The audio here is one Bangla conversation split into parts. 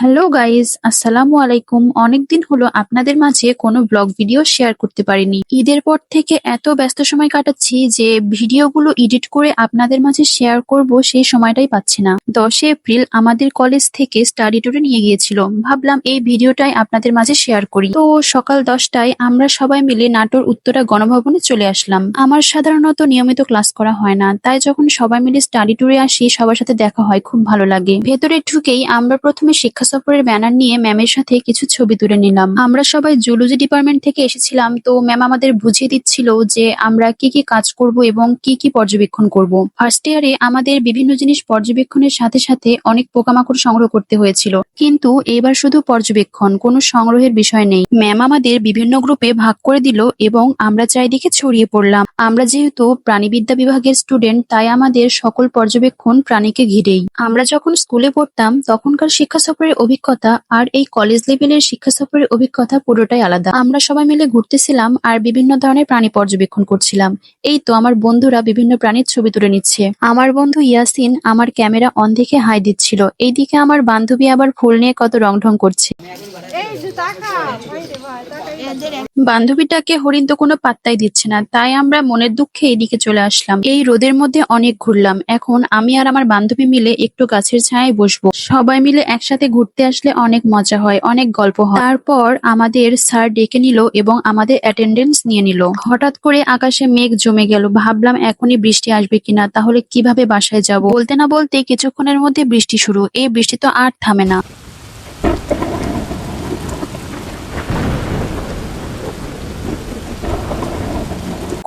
হ্যালো গাইস আসসালামু আলাইকুম অনেকদিন হলো আপনাদের মাঝে কোনো ব্লগ ভিডিও শেয়ার করতে পারিনি। ঈদের পর থেকে এত ব্যস্ত সময় কাটাচ্ছি যে ভিডিওগুলো এডিট করে আপনাদের মাঝে শেয়ার করব সেই সময়টাই পাচ্ছি না। দশই এপ্রিল আমাদের কলেজ থেকে স্টাডি ট্যুরে নিয়ে গিয়েছিল। ভাবলাম এই ভিডিওটাই আপনাদের মাঝে শেয়ার করি। তো সকাল দশটায় আমরা সবাই মিলে নাটোর উত্তরা গণভবনে চলে আসলাম। আমার সাধারণত নিয়মিত ক্লাস করা হয় না, তাই যখন সবাই মিলে স্টাডি ট্যুরে আসি, সবার সাথে দেখা হয়, খুব ভালো লাগে। ভেতরে ঢুকেই আমরা প্রথমে শিক্ষা সফরের ব্যানার নিয়ে ম্যামের সাথে কিছু ছবি তুলে নিলাম। আমরা সবাই জুলজি ডিপার্টমেন্ট থেকে এসেছিলাম, তো ম্যাম আমাদের বুঝিয়ে দিচ্ছিল যে আমরা কি কি কাজ করব এবং কি কি পর্যবেক্ষণ করব। ফার্স্ট ইয়ারে আমাদের বিভিন্ন জিনিস পর্যবেক্ষণের সাথে সাথে অনেক পোকামাকড় সংগ্রহ করতে হয়েছিল। কিন্তু এবার শুধু পর্যবেক্ষণ, কোনো সংগ্রহের বিষয় নেই। ম্যাম আমাদের বিভিন্ন গ্রুপে ভাগ করে দিল এবং আমরা চারিদিকে ছড়িয়ে পড়লাম। আমরা যেহেতু প্রাণীবিদ্যা বিভাগের স্টুডেন্ট, তাই আমাদের সকল পর্যবেক্ষণ প্রাণীকে ঘিরেই। আমরা যখন স্কুলে পড়তাম, তখনকার শিক্ষা সফরের অভিজ্ঞতা আর এই কলেজ লেভেলের শিক্ষা সফরের অভিজ্ঞতা পুরোটাই আলাদা। আমরা সবাই মিলে ঘুরতেছিলাম আর বিভিন্ন ধরনের প্রাণী পর্যবেক্ষণ করছিলাম। এই তো আমার বন্ধুরা বিভিন্ন প্রাণীর ছবি তুলে নিচ্ছে। আমার বন্ধু ইয়াসিন আমার ক্যামেরা অন দেখে হাই দিচ্ছিল। এইদিকে আমার বান্ধবী আবার ফুল নিয়ে কত রং ঢং করছে। এই যে টাকা ভাই রে ভাই টাকা বান্ধবীটাকে হরিণ তো কোনো পাত্তাই দিচ্ছে না তাই আমরা মনের দুঃখে এদিকে চলে আসলাম। এই রোদের মধ্যে অনেক ঘুরলাম। এখন আমি আর আমার বান্ধবী মিলে একটু গাছের ছায়ায় বসবো। সবাই মিলে একসাথে ঘুরতে আসলে অনেক মজা হয় অনেক গল্প হয়। তারপর আমাদের স্যার ডেকে নিল এবং আমাদের অ্যাটেন্ডেন্স নিয়ে নিল। হঠাৎ করে আকাশে মেঘ জমে গেল। ভাবলাম এখনই বৃষ্টি আসবে কিনা তাহলে কীভাবে বাসায় যাব? বলতে না বলতে কিছুক্ষণের মধ্যে বৃষ্টি শুরু। এই বৃষ্টি তো আর থামে না।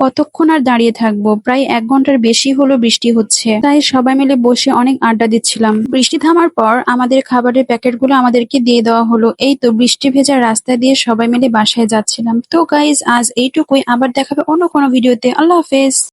কতক্ষণ আর দাঁড়িয়ে থাকব? প্রায় এক ঘণ্টার বেশি হলো বৃষ্টি হচ্ছে। তাই সবাই মিলে বসে অনেক আড্ডা দিচ্ছিলাম। বৃষ্টি থামার পর আমাদের খাবারের প্যাকেটগুলো আমাদেরকে দিয়ে দেওয়া হলো। এই তো বৃষ্টি ভেজা রাস্তা দিয়ে সবাই মিলে বাসায় যাচ্ছিলাম। তো গাইজ আজ এইটুকুই। আবার দেখাবে অন্য কোনো ভিডিওতে আল্লাহ হাফেজ।